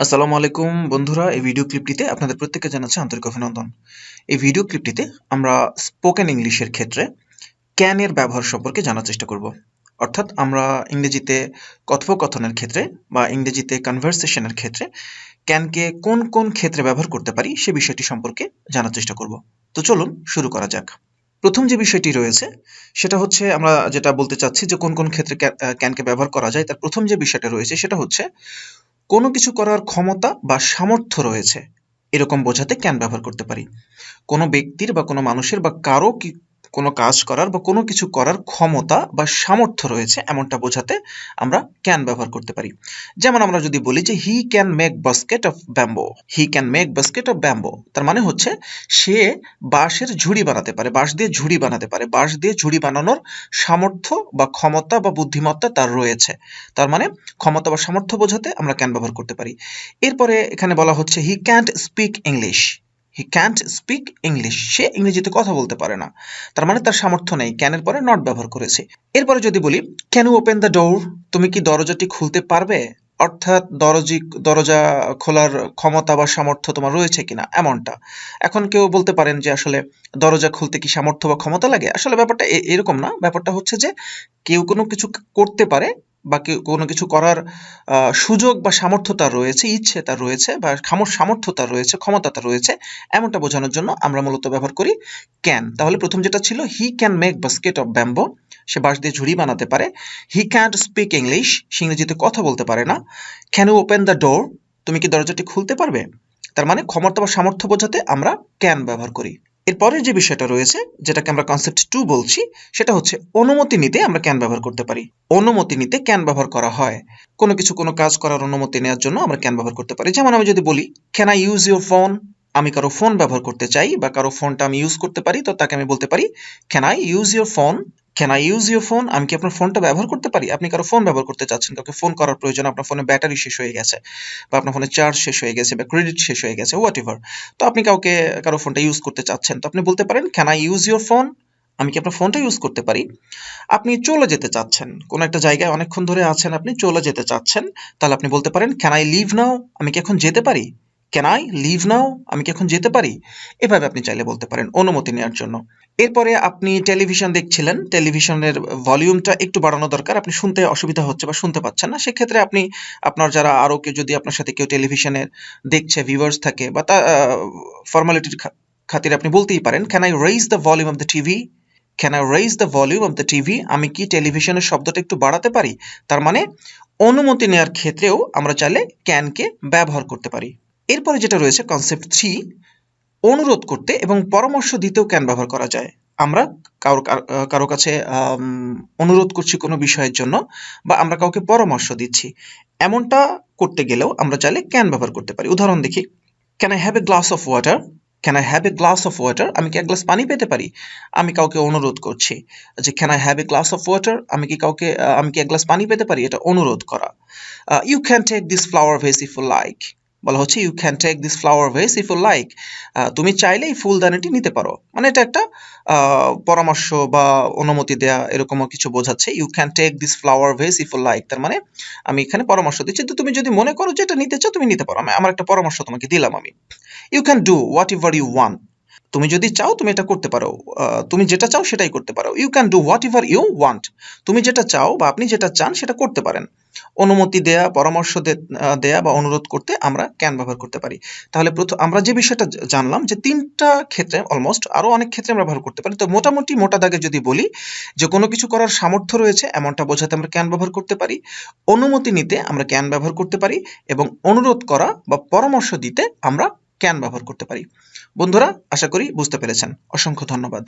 আসসালামু আলাইকুম বন্ধুরা, এই ভিডিও ক্লিপটিতে আপনাদের প্রত্যেককে জানাচ্ছি আন্তরিক অভিনন্দন। এই ভিডিও ক্লিপটিতে আমরা স্পোকেন ইংলিশের ক্ষেত্রে ক্যান এর ব্যবহার সম্পর্কে জানার চেষ্টা করব। অর্থাৎ আমরা ইংরেজিতে কথোপকথনের ক্ষেত্রে বা ইংরেজিতে কনভারসেশনের ক্ষেত্রে ক্যানকে কোন কোন ক্ষেত্রে ব্যবহার করতে পারি সে বিষয়টি সম্পর্কে জানার চেষ্টা করব। তো চলুন শুরু করা যাক। প্রথম যে বিষয়টি রয়েছে, সেটা হচ্ছে আমরা যেটা বলতে চাচ্ছি যে কোন কোন ক্ষেত্রে ক্যানকে ব্যবহার করা যায়, তার প্রথম যে বিষয়টা রয়েছে সেটা হচ্ছে কোনো কিছু করার ক্ষমতা বা সামর্থ্য রয়েছে। এরকম বোঝাতে ক্যান ব্যবহার করতে পারি। কোনো ব্যক্তির বা কোনো মানুষের বা কারও কি কোনো কাজ করার বা কোনো কিছু করার ক্ষমতা বা সামর্থ্য রয়েছে এমনটা বোঝাতে আমরা ক্যান ব্যবহার করতে পারি। যেমন আমরা যদি বলি যে he can make basket of bamboo he can make basket of bamboo তার মানে হচ্ছে, সে বাঁশের ঝুড়ি বানাতে পারে, বাঁশ দিয়ে ঝুড়ি বানাতে পারে। বাঁশ দিয়ে ঝুড়ি বানানোর সামর্থ্য বা ক্ষমতা বা বুদ্ধিমত্তা তার রয়েছে। তার মানে ক্ষমতা বা সামর্থ্য বোঝাতে আমরা ক্যান ব্যবহার করতে পারি। এরপরে এখানে বলা হচ্ছে he can't speak English he can't speak English সে ইংরেজিতে কথা বলতে পারে না। তার মানে তার সামর্থ্য নেই। ক্যানের পরে নট ব্যবহার করেছে। এরপরে যদি বলি can you open the door তুমি কি দরজাটি খুলতে পারবে? অর্থাৎ দরজি, দরজা খোলার ক্ষমতা বা সামর্থ্য তোমার রয়েছে কিনা? এমনটা। এখন কেউ বলতে পারেন যে, আসলে দরজা খুলতে কি সামর্থ্য বা ক্ষমতা লাগে? আসলে ব্যাপারটা এরকম না। ব্যাপারটা হচ্ছে যে, কেউ কোনো কিছু করতে পারে বা কোনো কিছু করার সুযোগ বা সামর্থ্য তার রয়েছে, ইচ্ছে তার রয়েছে বা সামর্থ্য তার রয়েছে, ক্ষমতা তার রয়েছে, এমনটা বোঝানোর জন্য আমরা মূলত ব্যবহার করি ক্যান তাহলে প্রথম যেটা ছিল he can make basket of bamboo সে বাঁশ দিয়ে ঝুড়ি বানাতে পারে। হি ক্যান্ট স্পিক ইংলিশ সে ইংরেজিতে কথা বলতে পারে না। Can you open the door তুমি কি দরজাটি খুলতে পারবে? তার মানে ক্ষমতা বা সামর্থ্য বোঝাতে আমরা ক্যান ব্যবহার করি। এরপরের যে বিষয়টা রয়েছে, যেটাকে আমরা কনসেপ্ট টু বলছি, সেটা হচ্ছে অনুমতি নিতে আমরা ক্যান ব্যবহার করতে পারি। অনুমতি নিতে ক্যান ব্যবহার করা হয়। কোনো কিছু কোনো কাজ করার অনুমতি নেওয়ার জন্য আমরা ক্যান ব্যবহার করতে পারি। যেমন আমি যদি বলি can I use your phone আমি কারও ফোন ব্যবহার করতে চাই বা কারও ফোনটা আমি ইউজ করতে পারি, তো তাকে আমি বলতে পারি can I use your phone can I use your phone আমি কি আপনার ফোনটা ব্যবহার করতে পারি? আপনি কারও ফোন ব্যবহার করতে চাচ্ছেন, কাউকে ফোন করার প্রয়োজন, আপনার ফোনে ব্যাটারি শেষ হয়ে গেছে, বা আপনার ফোনে চার্জ শেষ হয়ে গেছে, বা ক্রেডিট শেষ হয়ে গেছে হোয়াট এভার তো আপনি কাউকে, কারও ফোনটা ইউজ করতে চাচ্ছেন, তো আপনি বলতে পারেন can I use your phone আমি কি আপনার ফোনটা ইউজ করতে পারি? আপনি চলে যেতে চাচ্ছেন, কোনো একটা জায়গায় অনেকক্ষণ ধরে আছেন আপনি, চলে যেতে চাচ্ছেন, তাহলে আপনি বলতে পারেন ক্যান আই লিভ নাও আমি কি এখন যেতে পারি? ক্যান আই লিভ নাও আমি কি এখন যেতে পারি? এভাবে আপনি চাইলে বলতে পারেন, অনুমতি নেওয়ার জন্য। এরপরে আপনি টেলিভিশন দেখছিলেন টেলিভিশনের ভলিউমটা একটু বাড়ানো দরকার। আপনি শুনতে অসুবিধা হচ্ছে বা শুনতে পাচ্ছেন না। সেক্ষেত্রে আপনি আপনার যারা আরও কেউ যদি আপনার সাথে কেউ টেলিভিশনের দেখছে ভিউয়ার্স থাকে বা তা ফর্মালিটির খাতিরে আপনি বলতেই পারেন can I raise the volume of the TV can I raise the volume of the TV আমি কি টেলিভিশনের শব্দটা একটু বাড়াতে পারি? তার মানে অনুমতি নেওয়ার ক্ষেত্রেও আমরা চাইলে ক্যানকে ব্যবহার করতে পারি। এরপরে যেটা রয়েছে কনসেপ্ট থ্রি অনুরোধ করতে এবং পরামর্শ দিতেও ক্যান ব্যবহার করা যায়। আমরা কারও কারও কাছে অনুরোধ করছি কোনো বিষয়ের জন্য বা আমরা কাউকে পরামর্শ দিচ্ছি। এমনটা করতে গেলেও আমরা চাইলে ক্যান ব্যবহার করতে পারি। উদাহরণ দেখি can I have a glass of water can I have a glass of water আমি কি এক গ্লাস পানি পেতে পারি? আমি কাউকে অনুরোধ করছি যে can I have a glass of water আমি কি কাউকে আমি কি এক গ্লাস পানি পেতে পারি? এটা অনুরোধ করা। You can take this flower vase if like বলা হচ্ছে you can take this flower vase if you like তুমি চাইলে এই ফুলদানিটি নিতে পারো। মানে এটা একটা পরামর্শ বা অনুমতি দেয়া এরকমও কিছু বোঝাচ্ছে you can take this flower vase if you like তার মানে আমি এখানে পরামর্শ দিচ্ছি। তো তুমি যদি মনে করো যে এটা নিতে চাও, তুমি নিতে পারো। আমি, আমার একটা পরামর্শ তোমাকে দিলাম আমি। You can do whatever you want তুমি যদি চাও, তুমি এটা করতে পারো। তুমি যেটা চাও, সেটাই করতে পারো। You can do whatever you want তুমি যেটা চাও বা আপনি যেটা চান, সেটা করতে পারেন। অনুমতি দেয়া, পরামর্শ দেয়া বা অনুরোধ করতে আমরা ক্যান ব্যবহার করতে পারি। তাহলে প্রথম আমরা যে বিষয়টা জানলাম যে তিনটা ক্ষেত্রে অলমোস্ট আরও অনেক ক্ষেত্রে আমরা ব্যবহার করতে পারি। তো মোটামুটি মোটা দাগে যদি বলি যে কোনো কিছু করার সামর্থ্য রয়েছে, এমনটা বোঝাতে আমরা ক্যান ব্যবহার করতে পারি। অনুমতি নিতে আমরা ক্যান ব্যবহার করতে পারি এবং অনুরোধ করা বা পরামর্শ দিতে আমরা ক্যান ব্যবহার করতে পারি। বন্ধুরা, আশা করি বুঝতে পেরেছেন। অসংখ্য ধন্যবাদ।